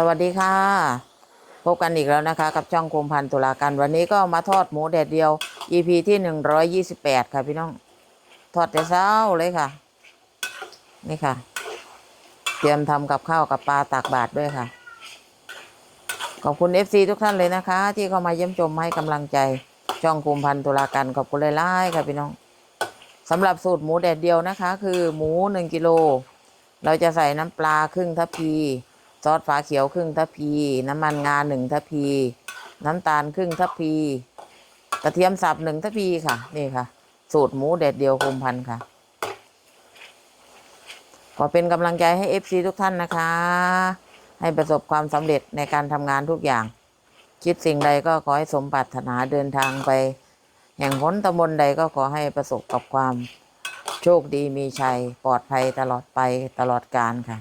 สวัสดีค่ะ พบกันอีกแล้วนะคะ กับช่องคุมพันธ์ตุลาการวันนี้ก็มาทอดหมูแดดเดียว EP ที่หนึ่งร้อยยี่สิบแปดค่ะพี่น้อง ทอดแต่เช้าเลยค่ะ นี่ค่ะ เตรียมทำกับข้าวกับปลาตากบาทด้วยค่ะ ขอบคุณ FC ทุกท่านเลยนะคะ ที่เข้ามาเยี่ยมชมให้กำลังใจช่องคุมพันธ์ตุลาการขอบคุณหลายๆค่ะพี่น้องสำหรับสูตรหมูแดดเดียวนะคะ คือหมูหนึ่งกิโลเราจะใส่น้ำปลาครึ่งทัพพี ซอสฝาเขียวครึ่งทัพพี น้ำมันงาหนึ่งทัพพี น้ำตาลครึ่งทัพพี กระเทียมสับหนึ่งทัพพีค่ะ นี่ค่ะ สูตรหมูแดดเดียวคุมพันธ์ค่ะ ขอเป็นกำลังใจให้เอฟซีทุกท่านนะคะ ให้ประสบความสำเร็จในการทำงานทุกอย่าง คิดสิ่งใดก็ขอให้สมปรารถนาเดินทางไป แห่งหนตำบลใดก็ขอให้ประสบกับความโชคดีมีชัยปลอดภัยตลอดไปตลอดกาลค่ะ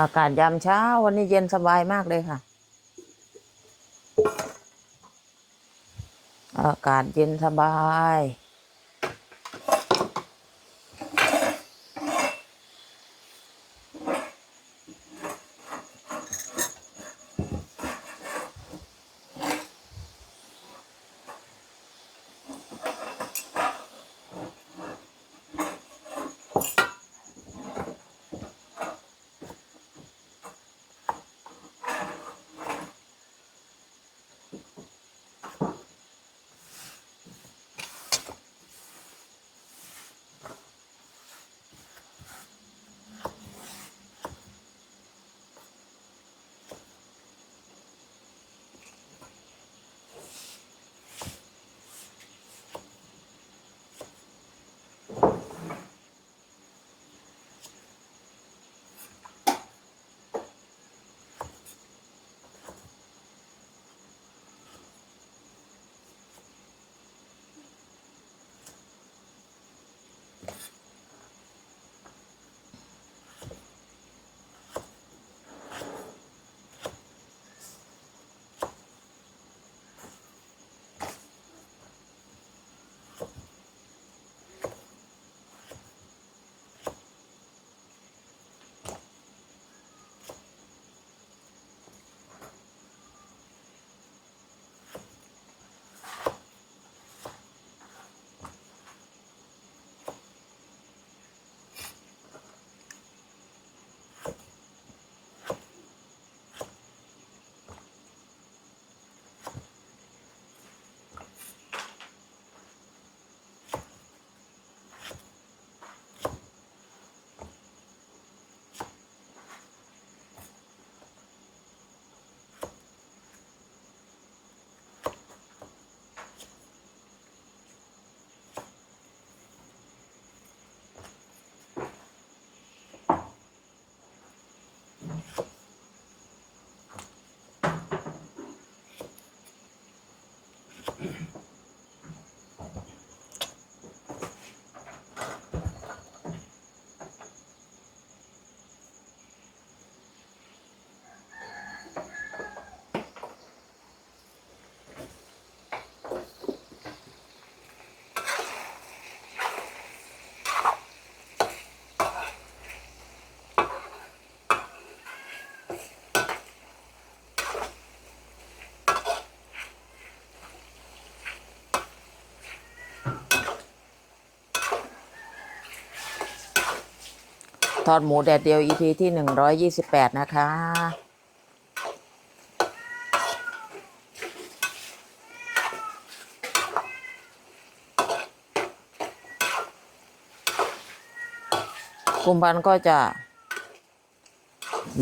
อากาศยามเช้า วันนี้เย็นสบายมากเลยค่ะ อากาศเย็นสบาย ทอดหมูแดดเดียว EP ที่หนึ่งร้อยยี่สิบแปดนะคะ กุมพันก็จะ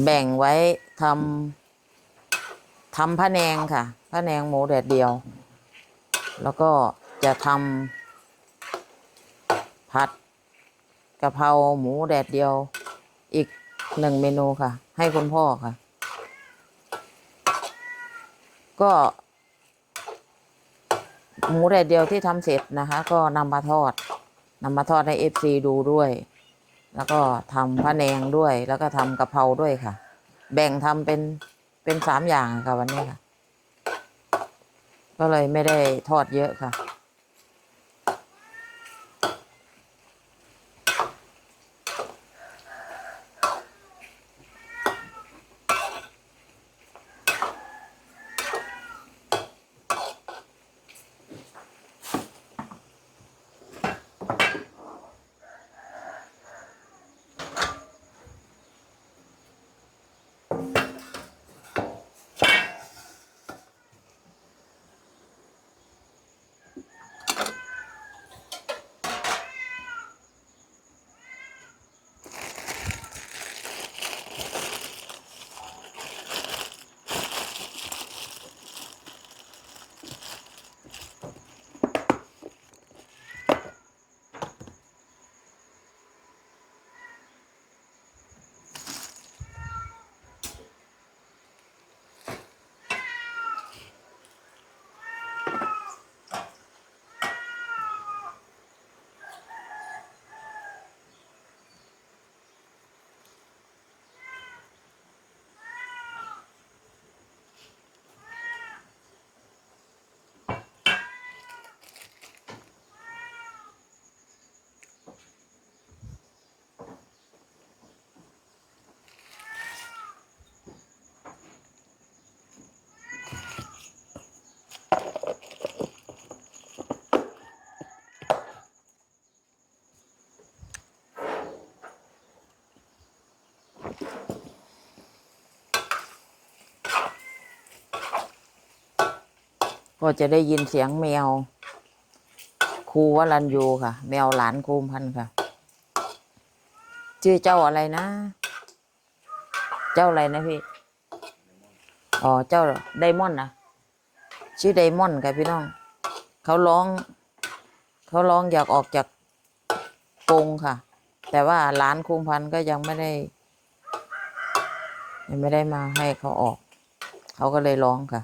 แบ่งไว้ทำทำพะแนงค่ะพะแนงหมูแดดเดียว แล้วก็จะทำผัดกะเพราหมูแดดเดียว อีกหนึ่งเมนูค่ะ ให้คุณพ่อค่ะ ก็หมูแดดเดียวที่ทำเสร็จนะคะ ก็นำมาทอดนำมาทอดให้เอฟซีดูด้วย แล้วก็ทำพะแนงด้วย แล้วก็ทำกะเพราด้วยค่ะ แบ่งทำเป็นเป็นสามอย่างค่ะวันนี้ค่ะ ก็เลยไม่ได้ทอดเยอะค่ะ ก็จะได้ยินเสียงแมวครูวรัญยูค่ะ แมวหลานครูพันค่ะ ชื่อเจ้าอะไรนะ เจ้าอะไรนะพี่ อ๋อเจ้าไดมอนด์นะชื่อไดมอนด์ค่ะพี่น้อง เขาร้อง เขาร้องอยากออกจากกรงค่ะ แต่ว่าหลานคุมพันก็ยังไม่ได้ ยังไม่ได้มาให้เขาออก เขาก็เลยร้องค่ะ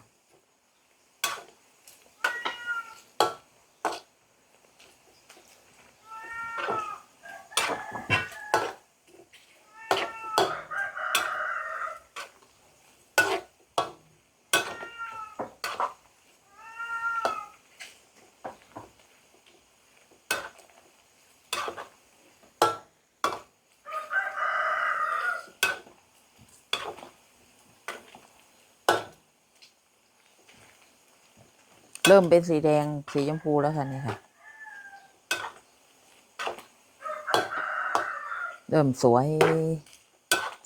เริ่มเป็นสีแดงสีชมพูแล้วค่ะนี่ค่ะ เริ่มสวย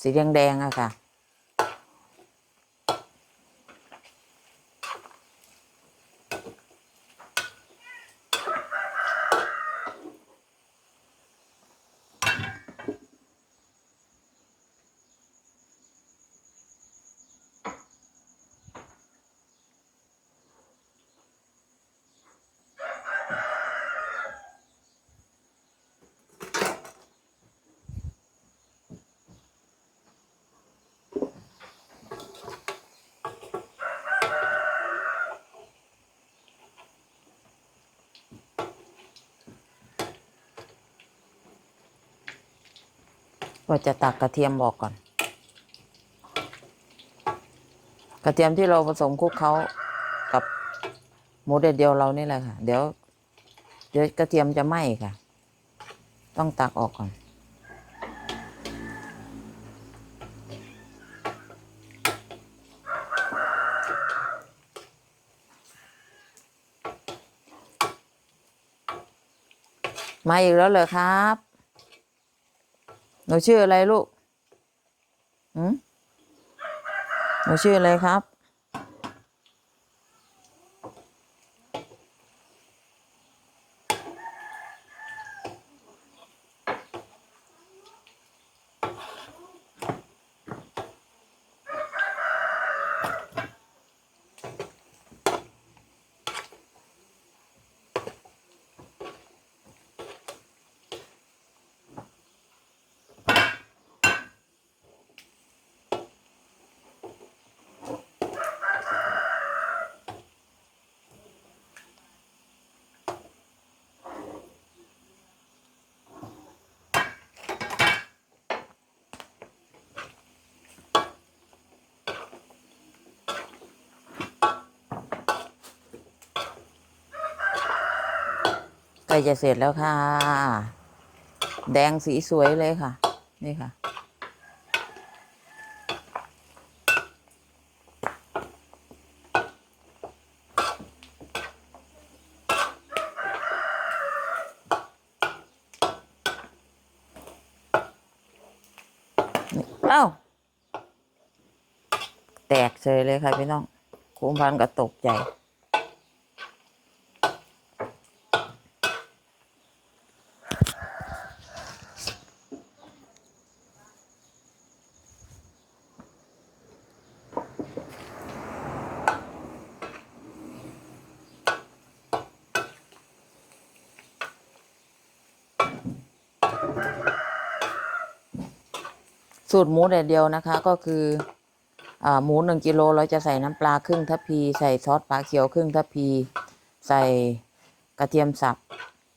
สีแดงแดงอะค่ะ ก็จะตักกระเทียมบอกก่อน กระเทียมที่เราผสมคลุกเขากับหมูเด็ดเดียวเรานี่แหละค่ะ เดี๋ยว เดี๋ยวกระเทียมจะไหม้ค่ะ ต้องตักออกก่อนมาอีกแล้วเหรอครับ หนูชื่ออะไรลูกหืมหนูชื่ออะไรครับใล้จะเสร็จแล้วค่ะ แดงสีสวยเลยค่ะ นี่ค่ะ เอ้า แตกเฉยเลยค่ะพี่น้องคุ้มพันก็ตกใจ สูตรหมูแดดเดียวนะคะ ก็คืออหมูหนึ่งกิโลเราจะใส่น้ำปลาครึ่งทัพพี ใส่ซอสปลาเขียวครึ่งทัพพี ใส่กระเทียมสับ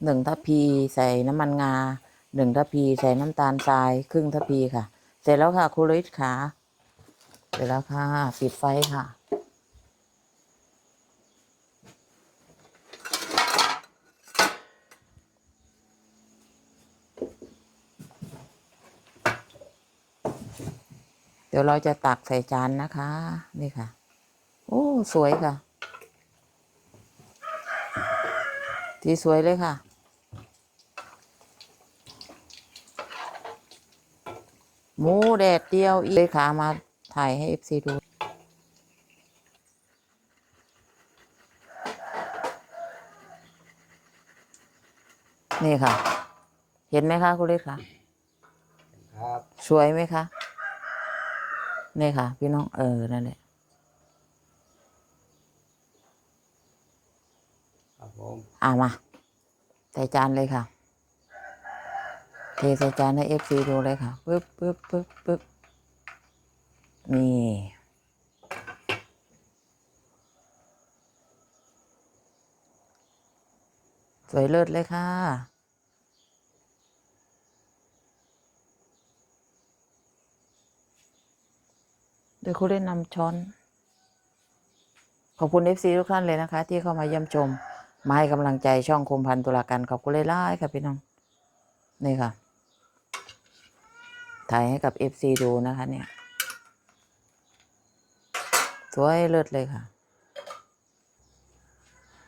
หนึ่งทัพพี ใส่น้ำมันงาหนึ่งทัพพี ใส่น้ำตาลทรายครึ่งทัพพีค่ะ เสร็จแล้วค่ะครูฤทธิ์ค่ะ เสร็จแล้วค่ะ ปิดไฟค่ะ เดี๋ยวเราจะตักใส่จานนะคะ นี่ค่ะ โอ้ สวยค่ะ ที่สวยเลยค่ะ หมูแดดเดียวอีกเลยค่ะมาถ่ายให้เอฟซีดูนี่ค่ะ เห็นไหมคะคุณเล็กค่ะครับ สวยไหมคะ นี่ค่ะ พี่น้องเออนั่นแหละครับผมอ่ามาใส่จานเลยค่ะเทใส่จานให้เอฟซีดูเลยค่ะปึ๊บปึ๊บปึ๊บปึ๊บนี่สวยเลิศเลยค่ะ ยวคุณได้นำช้อน ขอบคุณเอฟซีทุกท่านเลยนะคะ ที่เข้ามาเยี่ยมชม มาให้กำลังใจช่องคมพันตุลาการขอบคุณเลยล่ค่ะพี่น้อง นี่ค่ะ ถ่ายให้กับเอฟซีดูนะคะ เนี่ย สวยเลิศเลยค่ะ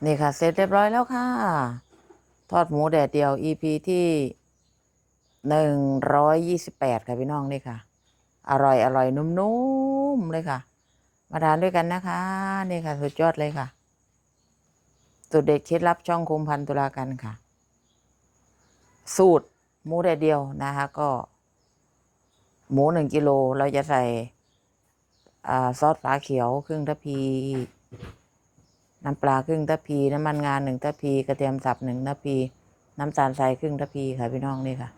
นี่ค่ะ เสร็จเรียบร้อยแล้วค่ะ ทอดหมูแดดเดียว EP ที่หนึ่งร้อยยี่สิบแปดค่ะพี่น้องนี่ค่ะ อร่อยอร่อยนุ่มๆ มเลยค่ะ มาทานด้วยกันนะคะนี่ค่ะ สุดยอดเลยค่ะสูตรเด็ดเคล็ดลับช่องคุมพันตุลากันค่ะ สูตรหมูแดดเดียวนะคะก็ หมูหนึ่งกิโลเราจะใส่อซอสปลาเขียวครึ่งทัพพีน้ำปลาครึ่งทัพพีน้ำมันงาหนึ่งทัพพีกระเทียมสับหนึ่งทัพพีน้ำตาลทรายครึ่งทัพพีค่ะพี่น้องนี่ค่ะ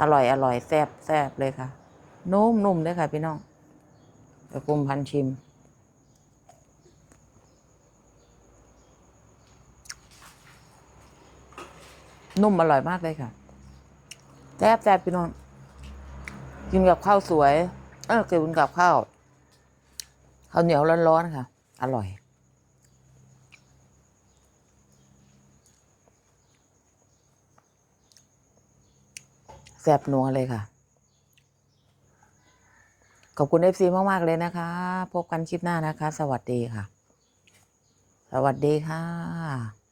อร่อยอร่อยแซ่บแซ่บเลยค่ะนุ่มนุ่มเลยค่ะพี่น้อง เดี๋ยวคุมพันชิม นุ่มอร่อยมากเลยค่ะแซ่บแซ่บพี่น้องกินกับข้าวสวย เออกินกับข้าวข้าวเหนียวร้อนๆค่ะ อร่อยแซ่บนัวเลยค่ะ ขอบคุณเอฟซีมาก ๆ เลยนะคะ พบกันคลิปหน้านะคะ สวัสดีค่ะ สวัสดีค่ะ